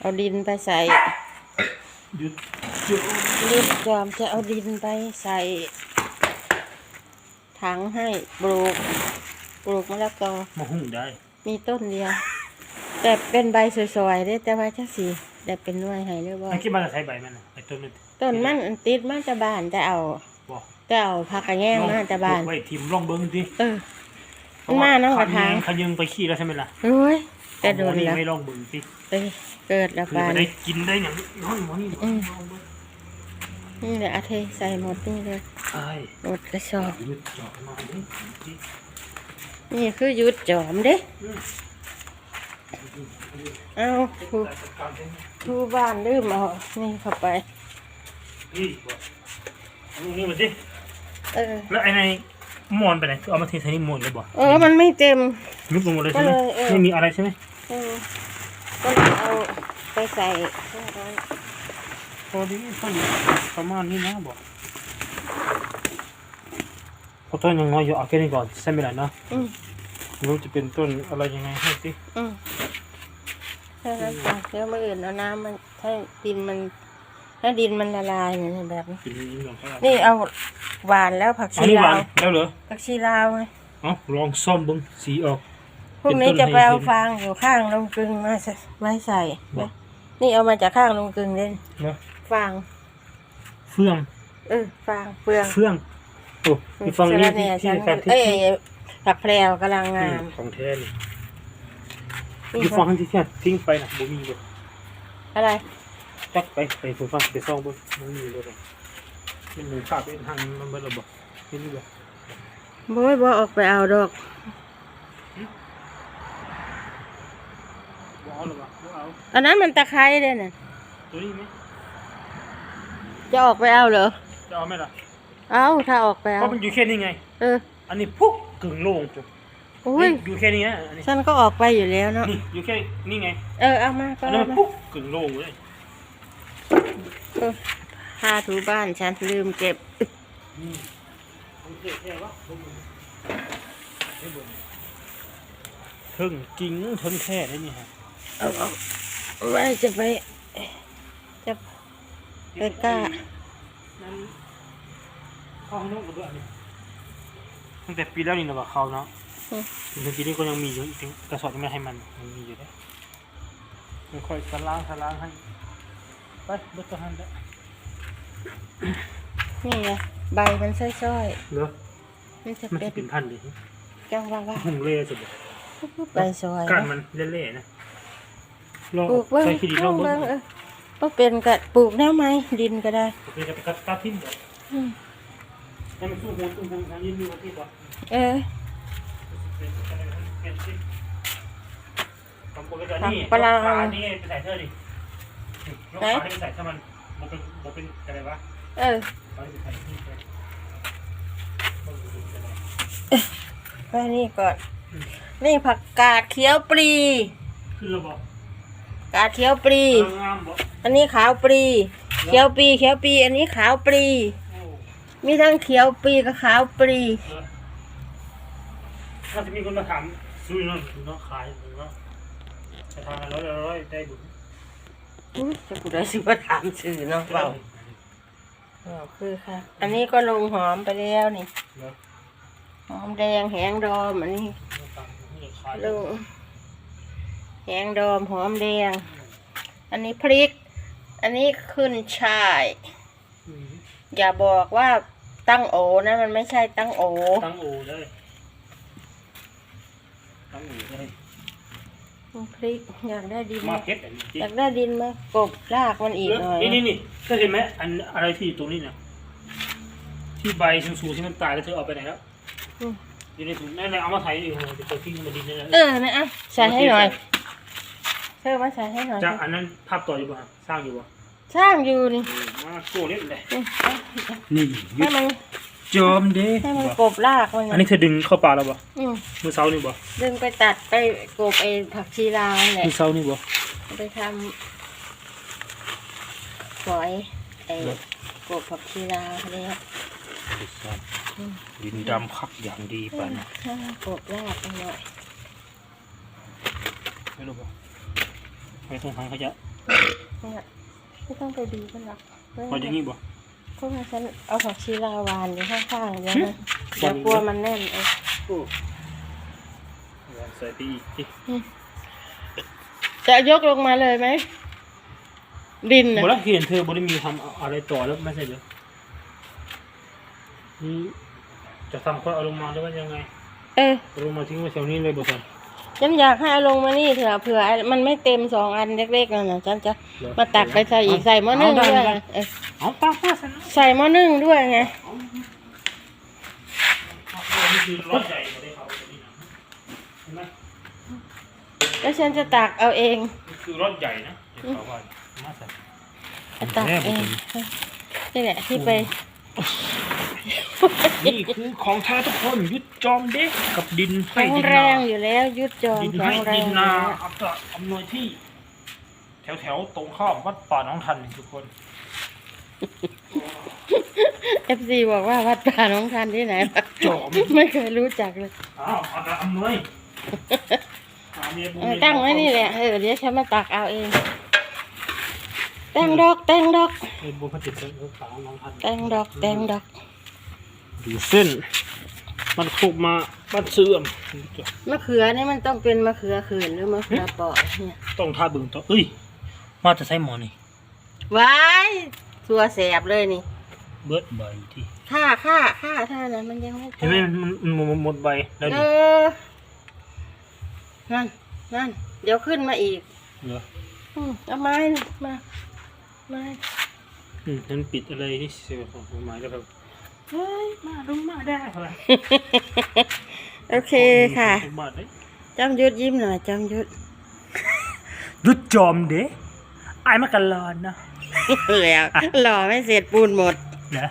เอาดินไปใส่หยุดหยุดรีบจอมจะเอาดินไปใส่ ถังให้ปลูก ปลูกมะละกอมาหุ่งได้ มีต้นเดียว แต่เป็นใบสวยๆเด้แต่ว่าจักสีแต่เป็นหน่วยให้หรือบ่ไอ้คิดว่าจะใช้ใบมันน่ะไอ้ต้นมันต้นมันอันติดมาจากบ้านแต่เอาบอกแต่เอาผักกระแยงมาจากบ้านปลูกไว้ทิมลองเบิ้งดิเออมันมาน้ำกระถางเขายังไปขี้แล้วใช่ไหมล่ะโอ้ย แต่โดนหมอนี่แล้วไม่ลองเบิ้งสิไปเกิดแล้วคือบ้าไปนได้กินได้อย่างน้อยหมอนี่อืม ลองเบิ้งนี่แหละอาเทใส่หมดนี่เลยใช่หมดกระสอบ หยุดจอดมาดิดินี่คือยุดจอมเด้อืมเอาทูจัดการเองทูบ้านลืมเอานี่เข้าไป นี่บอกเอานี่มาสิเออ แล้วไอ้ในหมอนไปไหนเอามาเทใส่นี่หมอนเลยบ่เออ มันไม่เต็ม ยุบลงหมดเลยใช่ไหมก็เลยเออไม่มีอะไรใช่ไหมเออก็เลยเอาไปใส่ข้างนั้นพอดีต้นประมาณนี้นะบอกพอต้นยังน้อยอยู่เอาแค่นี้ก่อนใช่ไหมล่ะเนาะอืมไม่รู้จะเป็นต้นอะไรยังไงให้สิอืมแค่นั้นจ้ะเดี๋ยวมื่ออื่นเอาน้ำมันให้ดินมันให้ดินมันละลายเนี่ยแบบนี้เป็นอย่างนี้ก่อนก็ได้นี่เอาหวานแล้วผักอันชีนี้หวาลานวแล้วเหรอผักชีลาวไง เอาลองซ่อมเบึงสีออก พรุ่งนี้เป็นต้นจะไปเอาให้เห็นฟางอยู่ข้างลงกลึงมาใส่ไว้ใส่บ่นี่เอามาจากข้างลงกลึงเล่นเนาะฟาง เฟื่องเออฟางเปลืองเฟื่องโอ้ที่ฟังนี้สะระแหที่ฉัที่นการที่เอ้ยที่ผักแพรวกำลังงาอืมมของแท้นี่นี่อยู่ฟังที่ที่ทิ้งไปนะบ่มีเลยอะไรจักไปไปฟูฟังไปซ่องเบ่บ่มีเลยเลยเป็นหมูขาบเป็นทางมันเบิดระบบเห็นอยู่บ่บ่ยบ่ออกไปเอาดอก เอาหรอบ่บ่เอาอันนั้นมันตะไคร้เลยน่ะตัวนี้ไหมจะออกไปเอาเหรอ จะเอาไหมล่ะเอาถ้าออกไปเพเอาราะมันอยู่แค่นี้ไง เออ อันนี้พุกกึ่งโล่งจุ๊บอุ้ย นี่อยู่แค่นี้นะอันนี้ฉันก็ออกไปอยู่แล้วเนาะ นี่อยู่แค่นี่ไงเออ เอามาก็อันนั้เอานมันมา พุกกึ่งโล่งเลยเออผ้าถูบ้านฉันลืมเก็บอืมมันเท่แท้วะเบิ่งมันให้เบิ่งเทิงจริงเทิงแท้ได้นี่ฮะ เอาเอาไว้จะไป จะไปกล้านั้นเข้าห้องน้ำกับด้วยอันนี้ตั้งแต่ปีแล้วนี่นะว่าเขาเนาะอืมถึงปีนี้ก็ยังมีอยู่อีกกระสอบยังไม่ให้มันมันมีอยู่เด้มันค่อยสล้างสล้างให้ไปเบิดตัวหันแล้วนี่ไงใบมันซ้อยเหรอๆมันจะมันเป็จะนเป็นพันดิจังว่าว่าหุ่งเล่สุดเลยใบซอยก้านนะมันเล่ๆนะ ลองปลูกเบิ้งใส่ขี้ดินลลอองงเบิ้เบิ้งงเออก็เป็นกะปลูกแนวไหมดินก็ได้โอเคจะไปกัดตัดทิ้งบ่อืม ให้มันสู้หูสู้หูทางยืนดูว่าที่บ่เออเป็นอะไรเป็นที่ทำโปรแกรมนี่ปลาปลานี่ไปใส่เธอดิยกไหนปลาให้ไปใส่ถ้ามันมันเป็นมันเป็นอะไรวะเออปลาที่ไปใส่ที่ไปมันเป็นอะไรไปนี่ก่อนนี่ผักกาดเขียวปลีคือระบบ กาดเขียวปลีเอองามบ่อันนี้ขาวปลีเขียวปลีเขียวปลีอันนี้ขาวปลีโอ้มีทั้งเขียวปลีกับขาวปลีเออถ้าจะมีคนมาถามซื้อเนาะเนาะขายเนาะจะทางละร้อยละร้อยได้บุญอุ๊ยจะกูได้สิว่าถามชื่อเนาะเปล่าเปล่าคือค่ะ อันนี้ก็ลงหอมไปแล้วนี่เนาะหอมแดงแหงดอมอันนี้ขายลงแห งดอมหอมแดง อันนี้พริก อันนี้ขึ้นช่ายอืมอย่าบอกว่าตั้งโอนะมันไม่ใช่ตั้งโอ ตั้งอู่เลย ตั้งอู่เลยพริกอยากได้ดินไหมมาเก็ตอันนี้อยากได้ดินไหมกบรากมันอีกหน่อยนี่นี่นี่เธอเห็นไหมอันอะไรที่อยู่ตรงนี้เนี่ยที่ใบสูงๆที่มันตายแล้วเธอเอาไปไหนแล้วอืมอยู่ในถุงนั่นแหละเอามาไถอยู่จะไปทิ้งมาดินนั่นแหละ เออนะอะใส่ให้หน่อย เธอมาใส่ให้หน่อยจะอันนั้นภาพต่ออยู่ป่ะสร้างอยู่ป่ะสร้างอยู่นี่มาโกเล่นเลยอืมนี่ให้มันจอมเด้ให้มันกบรากมันอันนี้เธอดึงเข้าป่าแล้วป่ะอืมเมื่อเช้านี่ป่ะดึงไปตัดไปกบไอ้ผักชีลาวนั่นแหละเมื่อเช้านี่ป่ะไปทำฝอยไอ้เหรอกบผักชีลาวเนี่ยดินดำคักอย่างดีป่ะนะให้มันกบรากไปหน่อยไม่รู้ป่ะ ไปตรงทางขยะเนี่ยไม่ต้องไปดีกันหรอกพออย่างนี้บ่เพราะว่าฉันเอาผักชีลาวานอยู่ข้างๆเดี๋ยวนะหึเดี๋ยวกลัวมันแน่นเองโอ้ใส่ไปอีกดิจะยกลงมาเลยไหมดินนะบ่แล้วเห็นเธอบ่ได้มีทำอะไรต่อแล้วไม่ใช่เหรอนี่จะทำก็เอาลงมาหรือว่ายังไง เออเอาลงมาทิ้งไว้แถวนี้เลยบ่ทัน ฉันอยากให้เอาลงมานี่เถอะเผื่อมันไม่เต็มสองอันเล็กๆนั่นนะฉันจะมาตักไปใส่อีกใส่หม้อนึ่งด้วยไงเออเอาป้าป้าซะนะใส่หม้อนึ่งด้วยไงนี่คือรถใหญ่บ่ได้เขาตัวนี้นะเห็นไหมแล้วฉันจะตักเอาเองนี่คือรถใหญ่นะเดี๋ยวเขาว่ามาใส่จะตักเองนี่แหละที่ไป นี่คือของแท้ทุกคนยึดจอมเด็กกับดินให้แข็งดินแรนางอยู่แล้วยุดจองดินแข็ให้งแรดิงนนาอัตราอำนวยที่ แถวแถวๆตรงข้ามวัดป่าหน้องทันทุกคน เอฟซีบอกว่าวัดป่าน้องทันที่ไหนวะจอม ไม่เคยรู้จักเลยอ้าวอัตราอำนวยหาเมียบุญเออตั้งไว้นี่แหละเออเดี๋ยวฉันมาตักเอาเองแตงดอกแตงดอก เมียบุญพระจิตรเออป่าหน้องทันแตงดอกแตงดอก ดูเส้น มันถูกมาบันเสื่อม มะเขือนี่มันต้องเป็นมะเขือขืนหรือมะเขือเปราะเนี่ยต้องท่าบึงต่อเอ้ยมาจะใช้หมอนี่ ว้ายตัวแสบเลยนี่ เบิดใบที่ค่าค่าค่าท่านั้นมันยังไม่เห็นไหมมันมันมันมันหมดใบแล้วเอนี่อนั่นนั่นเดี๋ยวขึ้นมาอีกเหรออืมเอาไม้น่ะมาไม้อืมนั่นปิดอะไรที่เสียของไม้แล้วครับ เฮ้ยมาลงมาได้เหรอโอเคค่ะมาได้จำยุดยิ้มหน่อยจำยุดยุดจอมเด้ไอ้ายมากันลอนนะแล้วหล่อไม่เสร็จปูนหมดนะ